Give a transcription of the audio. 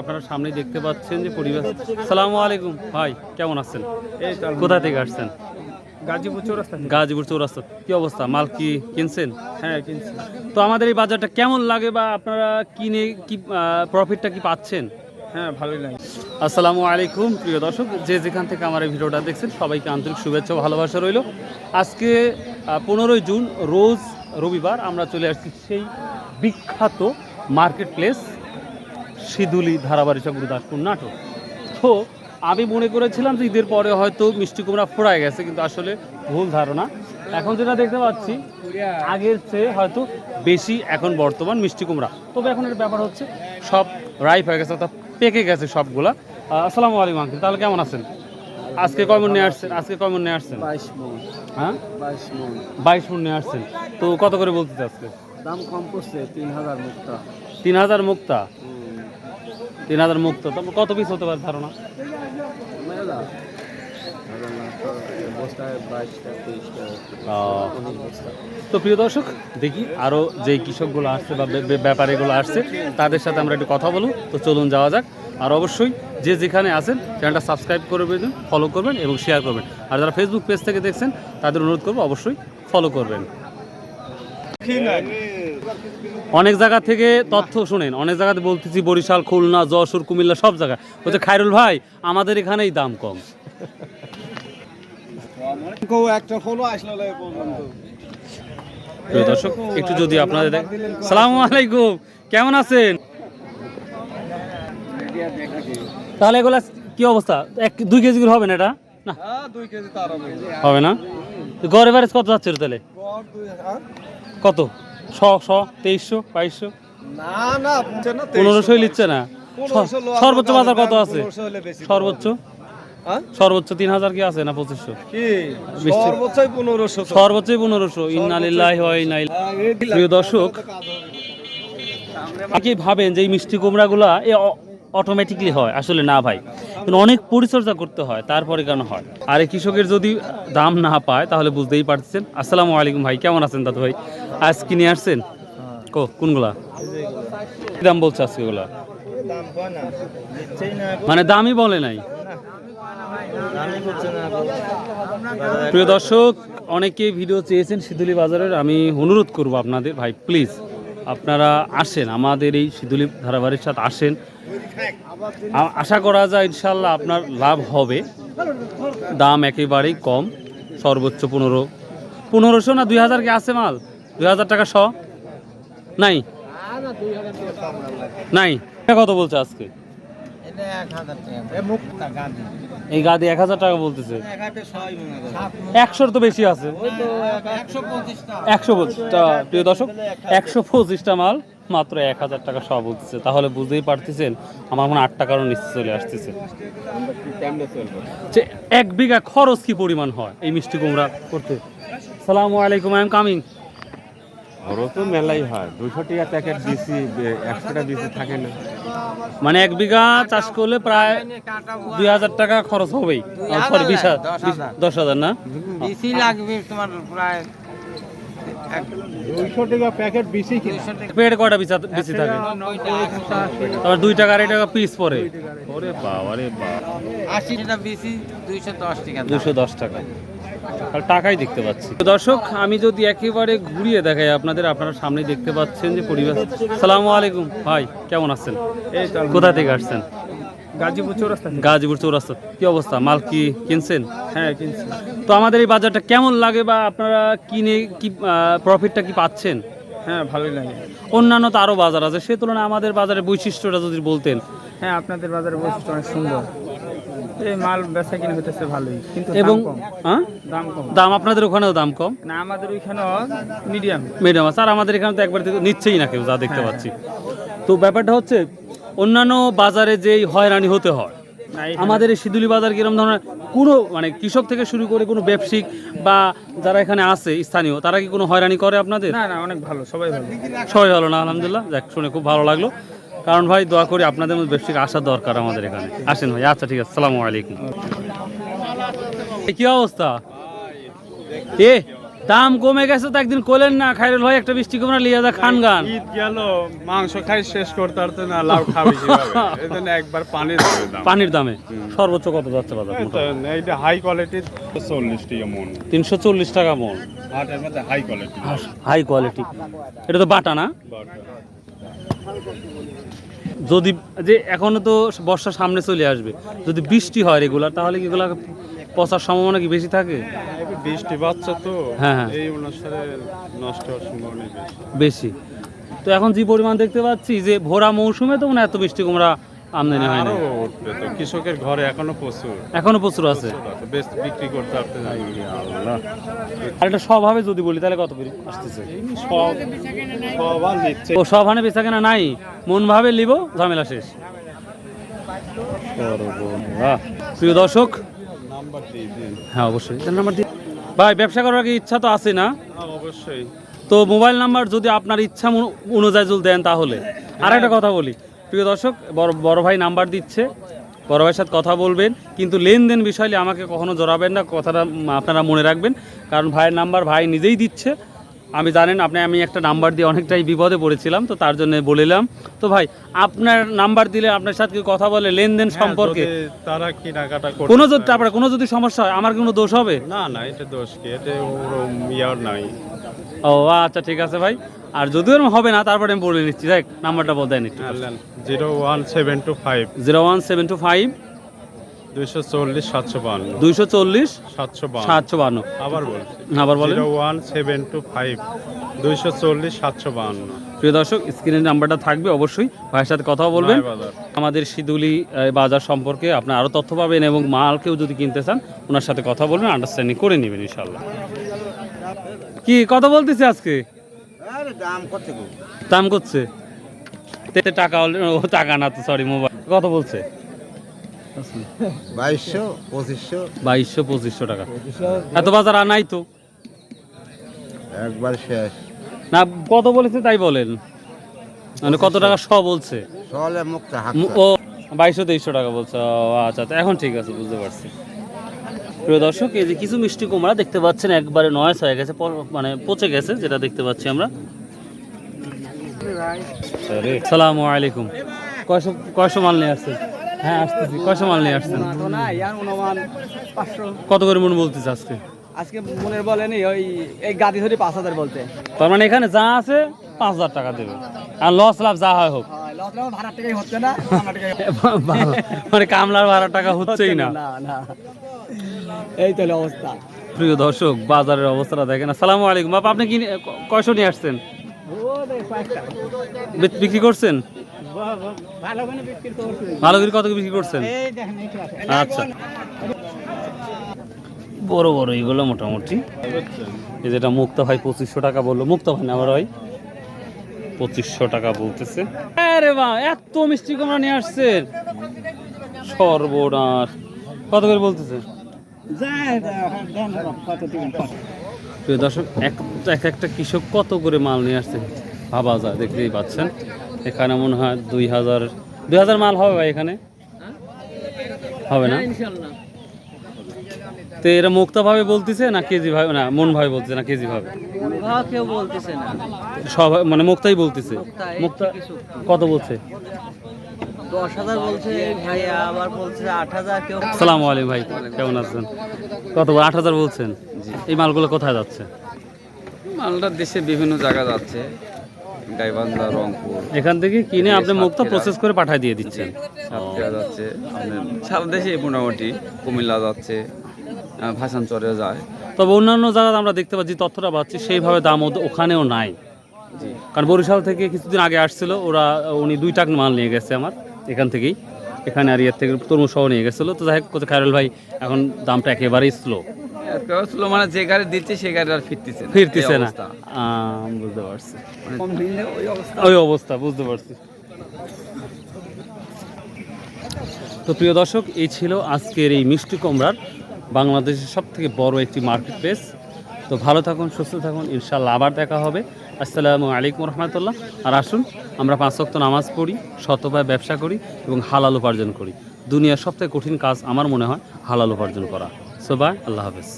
আপনারা সামনে দেখতে পাচ্ছেন যে পরিবেশ। সালামু আলাইকুম। ভাই কেমন আছেন? এই কোথা থেকে আসছেন? গাজীপুর চৌরাস্তা গাজীপুর চৌরাস্তা। কি অবস্থা? মাল কি কিনছেন? হ্যাঁ কিনছি। তো আমাদের এই বাজারটা কেমন লাগে বা আপনারা কিনে কি প্রফিটটা কি পাচ্ছেন? হ্যাঁ ভালোই লাগে। আসসালামু আলাইকুম প্রিয় দর্শক। যে যেখান থেকে আমার এই ভিডিওটা দেখছেন সবাইকে আন্তরিক শুভেচ্ছা ভালোবাসা রইল। আজকে পনেরোই জুন রোজ রবিবার আমরা চলে আসছি সেই বিখ্যাত মার্কেট প্লেস সিধুলি ধারাবাড়িচা গুরুদাসপুর নাটক। তো আমি মনে করেছিলাম যে ঈদের পরে হয়তো মিষ্টি কুমড়া ফোড়ায় গেছে কিন্তু আসলে ভুল ধারণা। এখন যেটা দেখতে পাচ্ছি আগের চেয়ে হয়তো বেশি এখন বর্তমান মিষ্টি কুমড়া। তবে এখন এর ব্যাপার হচ্ছে সব রাইপ হয়ে গেছে অর্থাৎ পেকে গেছে সবগুলা। আসসালামু আলাইকুম আঙ্কেল তাহলে কেমন আছেন? আজকে কয় মন নিয়ে আসছেন? আজকে কয় মন নিয়ে আসছেন? বাইশ মন। হ্যাঁ? বাইশ মন। বাইশ মন নিয়ে আসছেন। তো কত করে বলতে আজকে দাম কম পড়ছে তিন হাজার মুক্তা। তিন হাজার মুক্তা? তিন হাজার মুক্ত। তারপর কত পিস হতে পারে ধারণা? তো প্রিয় দর্শক, দেখি আরও যে কৃষকগুলো আসছে বা ব্যাপারীগুলো আসছে, তাদের সাথে আমরা একটু কথা বলুন। তো চলুন যাওয়া যাক। আর অবশ্যই যে যেখানে আছেন, চ্যানেলটা সাবস্ক্রাইব করবেন ফলো করবেন এবং শেয়ার করবেন। আর যারা ফেসবুক পেজ থেকে দেখছেন, তাদের অনুরোধ করব অবশ্যই ফলো করবেন। অনেক জায়গা থেকে তথ্য শুনেন অনেক জায়গাতে বলতেছি বরিশাল খুলনা যশোর কুমিল্লা সব জায়গায়। বলছে খায়রুল ভাই আমাদের এখানেই দাম কম। দর্শক একটু যদি আপনাদের সালামু আলাইকুম কেমন আছেন? তাহলে এগুলা কি অবস্থা? এক দুই কেজি করে হবে না এটা? না। হ্যাঁ হবে না? গড় এভারেজ কত যাচ্ছে তাহলে? হ্যাঁ? কত? শ শ তেইশশো বাইশশো? না না না পনেরোশোই নিচ্ছে না? সর্বোচ্চ বাজার কত আছে? সর্বোচ্চ? হ্যাঁ? সর্বোচ্চ তিন হাজার কি আছে না পঁচিশশো? সর্বোচ্চই পনেরোশো ইন্নালিল্লাহ হ্যাঁ, এই প্রিয় দর্শক কি ভাবেন যে এই মিষ্টি কুমড়াগুলা এ অটোমেটিকলি হয়? আসলে না ভাই। কিন্তু অনেক পরিচর্যা করতে হয় তারপরে কেন হয়? আর এই কৃষকের যদি দাম না পায় তাহলে বুঝতেই পারছেন আসসালামু আলাইকুম ভাই কেমন আছেন দাদু ভাই? আজ কিনে আসছেন? কো কোনগুলা? কি দাম বলছে আজকে এগুলা? না মানে দামই বলে নাই। প্রিয় দর্শক অনেকে ভিডিও চেয়েছেন সিধুলি বাজারের আমি অনুরোধ করব আপনাদের ভাই প্লিজ আপনারা আসেন আমাদের এই সিধুলি ধারাবাড়ির সাথে আসেন। আশা করা যায় ইনশাল্লাহ আপনার লাভ হবে। দাম একেবারেই কম, সর্বোচ্চ পনেরো পনেরোশো না দুই হাজার কি আছে মাল? দুই হাজার টাকা শ? নাই? নাই। কত বলছে আজকে? এই গাদি এক হাজার টাকা বলতেছে। একশোর তো বেশি আছে। একশো পঁচিশটা, প্রিয় দর্শক, একশো পঁচিশটা মাল। মাত্র এক হাজার টাকা সব বলতেছে তাহলে বুঝতেই পারতেছেন আমার মনে আট টাকারও নিচে চলে আসতেছে। যে এক বিঘা খরচ কি পরিমাণ হয় এই মিষ্টি কুমড়া করতে? সালামু আলাইকুম আই এম কামিং। ওরও তো মেলাই হয়। দুশো টাকা প্যাকেট দিছি একশোটা দিছি থাকে না। মানে এক বিঘা চাষ করলে প্রায় দুই হাজার টাকা খরচ হবেই। সরি বিশ দশ হাজার। না? লাগবে তোমার প্রায় প্যাকেট বেশি কিনা? বিচা বেশি থাকে? তারপর দুই টাকা আড়াই টাকা পিস পরে? ওরে বাবা রে বাবা। আশিটা বেশি দুইশো দশ টাকা। দুশো দশ টাকা। আর টাকাই দেখতে পাচ্ছি। দর্শক আমি যদি একেবারে ঘুরিয়ে দেখাই আপনাদের আপনারা সামনে দেখতে পাচ্ছেন যে পরিবেশ। সালামু আলাইকুম। ভাই কেমন আছেন? কোথা থেকে আসছেন? গাজীপুর চৌরাস্তা গাজীপুর চৌরাস্তা। কি অবস্থা? মাল কি কিনছেন? হ্যাঁ কিনছি। তো আমাদের এই বাজারটা কেমন লাগে বা আপনারা কিনে কি প্রফিটটা কি পাচ্ছেন? হ্যাঁ ভালোই লাগে। অন্যান্য তো আরও বাজার আছে। সে তুলনায় আমাদের বাজারের বৈশিষ্ট্যটা যদি বলতেন। হ্যাঁ আপনাদের বাজারে বৈশিষ্ট্য অনেক সুন্দর। এই মাল বেচা কিনে হতেছে ভালোই কিন্তু এবং দাম কম। হ্যাঁ দাম আপনাদের ওখানেও দাম কম? না আমাদের ওইখানেও মিডিয়াম মিডিয়াম আর আমাদের এখানে তো একবার নিচ্ছেই না কেউ যা দেখতে পাচ্ছি। তো ব্যাপারটা হচ্ছে অন্যান্য বাজারে যেই হয়রানি হতে হয় আমাদের এই সিদুলি বাজার কিরম ধরনের কোনো মানে কৃষক থেকে শুরু করে কোনো ব্যবসায়িক বা যারা এখানে আছে স্থানীয় তারা কি কোনো হয়রানি করে আপনাদের? না না অনেক ভালো সবাই ভালো। সবাই ভালো না আলহামদুলিল্লাহ। যাক শুনে খুব ভালো লাগল। কারণ ভাই দোয়া করি আপনাদের মধ্যে ব্যবসায়িক আসা দরকার আমাদের এখানে। আসেন ভাই আচ্ছা ঠিক আছে সালামু আলাইকুম। কি অবস্থা? এ দাম কমে গেছে তো একদিন কোলেন না খাইরুল ভাই একটা বৃষ্টি কুমড়া লিয়ে যা খান গান। ঈদ গেল মাংস খাই শেষ করতে পারতো না লাউ খাবে কীভাবে? এই জন্য একবার পানি দেবে দাম। পানির দামে। সর্বোচ্চ কত যাচ্ছে বাজার এইটা হাই কোয়ালিটির চল্লিশ টাকা মন তিনশো চল্লিশ টাকা মন। হাটের মধ্যে হাই কোয়ালিটি হাই কোয়ালিটি এটা তো বাটা না? যদি যে এখনও তো বর্ষা সামনে চলে আসবে যদি বৃষ্টি হয় রেগুলার তাহলে কি এগুলা পচার সম্ভাবনা কি বেশি থাকে? বৃষ্টি বাচ্চা তো হ্যাঁ, হ্যাঁ। এই অনুসারে নষ্ট হওয়ার সম্ভাবনা বেশি। বেশি। তো এখন যে পরিমাণ দেখতে পাচ্ছি যে ভোরা মৌসুমে তো মনে হয় এত মিষ্টি কুমড়া আমদানি হয় না আরও উঠবে তো। কৃষকের ঘরে এখনও প্রচুর। এখনও প্রচুর আছে। বিক্রি করতে পারতে আর এটা স্বভাবে যদি বলি তাহলে কত করে আসতেছে? ও সব হানে বেচা কেনা নাই। মন ভাবে লিব ঝামেলা শেষ। প্রিয় দর্শক হ্যাঁ অবশ্যই। নাম্বার ভাই ব্যবসা করার কি ইচ্ছা তো আছে না? হ্যাঁ, অবশ্যই। তো মোবাইল নাম্বার যদি আপনার ইচ্ছা অনুযায়ী যদি দেন তাহলে। আর একটা কথা বলি। প্রিয় দর্শক বড় বড় ভাই নাম্বার দিচ্ছে। বড় ভাইয়ের সাথে কথা বলবেন। কিন্তু লেনদেন বিষয়ে আমাকে কখনো জড়াবেন না। কথাটা আপনারা মনে রাখবেন। কারণ ভাইয়ের নাম্বার ভাই নিজেই দিচ্ছে। আমি জানেন আপনি আমি একটা নাম্বার দিয়ে অনেকটাই বিপদে পড়েছিলাম তো তার জন্য বলিলাম। তো ভাই আপনার নাম্বার দিলে আপনার সাথে কথা বলে লেনদেন সম্পর্কে? হ্যাঁ, যদি তারা কেনাকাটা করতে কোনো যদি। তারপরে কোনো যদি সমস্যা হয় আমার কোনো দোষ হবে? না না এটা দোষ কি? এটা ইয়ার নাই। ও আচ্ছা ঠিক আছে ভাই। আর যদিও হবে না তারপরে আমি বলে নিচ্ছি। দেখ নাম্বারটা বল দেন একটু। Zero one seven two five. Zero one seven two five. দুইশো চল্লিশ সাতশো বান্ন। দুইশো চল্লিশ সাতশো সাতশো বান্ন। আবার বলছি। আবার বলেন। One seven two five. দুইশো চল্লিশ সাতশো বান্ন। প্রিয় দর্শক স্ক্রিনের নাম্বারটা থাকবে অবশ্যই। ভাইয়ের সাথে কথা বলবেন। আমাদের সিদুলি বাজার সম্পর্কে আপনার আরও তথ্য পাবেন এবং মালকেও যদি কিনতে চান ওনার সাথে কথা বলবেন আন্ডারস্ট্যান্ডিং করে নেবেন ইনশাল্লাহ কি কথা বলতেছে আজকে? দাম করছে। টাকা ও টাকা না তো সরি মোবাইল কথা বলছে। বাইশশো পঁচিশশো। বাইশশো পঁচিশশো টাকা। এত বাজার আর নাই তো? একবার শেষ। না কত বলেছে তাই বলেন। মানে কত টাকা শ বলছে? ও বাইশশো তেইশশো টাকা বলছে। আচ্ছা এখন ঠিক আছে বুঝতে পারছি। প্রিয় দর্শক এই যে কিছু মিষ্টি কুমড়া দেখতে পাচ্ছেন একবারে নয়েস হয়ে গেছে মানে পচে গেছে যেটা দেখতে পাচ্ছি আমরা। সালামু আলাইকুম। কয়শো কয়শো মাল নিয়ে আসছেন? হ্যাঁ আসতেছি। কয়শো মাল নিয়ে আসছেন? কত করে মন বলতেছে আজকে? আজকে মনের বলেনি ওই এই গাদি ধরে পাঁচ হাজার বলতে। তার মানে এখানে যা আছে পাঁচ হাজার টাকা দেবে। আর লস লাভ যা হয় হোক। টাকাই মানে কামলার ভাড়া টাকা হচ্ছেই না। এই তাহলে অবস্থা। প্রিয় দর্শক বাজারের অবস্থাটা দেখেন। আসসালামু আলাইকুম। বাপ আপনি ক- কয়শো নিয়ে আসছেন? বিক্রি করছেন? ভালো করে কত করে বিক্রি করছেন। আচ্ছা। বড় বড় এইগুলো মোটামুটি। এই যেটা মুক্ত ভাই পঁচিশশো টাকা বলল। মুক্ত ভাই না আমার ভাই? পঁচিশশো টাকা বলতেছে। আরে বা এত মিষ্টি কুমড়া নিয়ে আসছেন। সর্বনাশ। কত করে বলতেছে? দর্শক এক এক একটা কৃষক কত করে মাল নিয়ে আসছে ভাবা যায় দেখতেই পাচ্ছেন। এখানে মনে হয় দুই হাজার দুই হাজার মাল হবে ভাই এখানে? হবে না? তো এরা মুক্তভাবে বলতেছে না কেজি ভাবে না মন ভাবে বলতেছে না কেজি ভাবে? কেউ বলতেছে না। সব মানে মুক্তাই বলতেছে। মুক্তা কত বলছে? দশ হাজার বলছে ভাই আবার বলছে আট হাজার কেউ সালাম আলাইকুম ভাই কেমন আছেন? কত আট হাজার বলছেন? এই মালগুলো কোথায় যাচ্ছে? মালটা দেশে বিভিন্ন জায়গা যাচ্ছে। গাইবান্ধা রংপুর। এখান থেকে কিনে আপনি মুক্তা। প্রসেস করে পাঠিয়ে দিয়ে দিচ্ছেন। সাতক্ষীরা যাচ্ছে। সারা দেশে মোটামুটি কুমিল্লা যাচ্ছে ভাসানচরে যায়। তবে অন্যান্য জায়গায় আমরা দেখতে পাচ্ছি তথ্যটা পাচ্ছি সেইভাবে দাম ওখানেও নাই। কারণ বরিশাল থেকে কিছুদিন আগে আসছিল ওরা উনি দুই টাক মাল নিয়ে গেছে আমার এখান থেকেই। এখানে আর ইয়ের থেকে তরমুজ সহ নিয়ে গেছিল। তো যাই হোক খায়রুল ভাই এখন দামটা একেবারেই স্লো মানে যে গাড়ি দিচ্ছে সে গাড়ি আর ফিরতেছে ফিরতেছে না। অবস্থা। বুঝতে পারছি। ওই অবস্থা। বুঝতে পারছি। তো প্রিয় দর্শক এই ছিল আজকের এই মিষ্টি কুমড়ার বাংলাদেশের সব থেকে বড় একটি মার্কেট প্লেস তো ভালো থাকুন সুস্থ থাকুন ইনশাল্লাহ আবার দেখা হবে। আসসালামু আলাইকুম রহমতুল্লাহ। আর আসুন আমরা পাঁচ ওয়াক্ত নামাজ পড়ি শতভাবে ব্যবসা করি এবং হালাল উপার্জন করি। দুনিয়ার সবথেকে কঠিন কাজ আমার মনে হয় হালাল উপার্জন করা। সো আল্লাহ হাফেজ।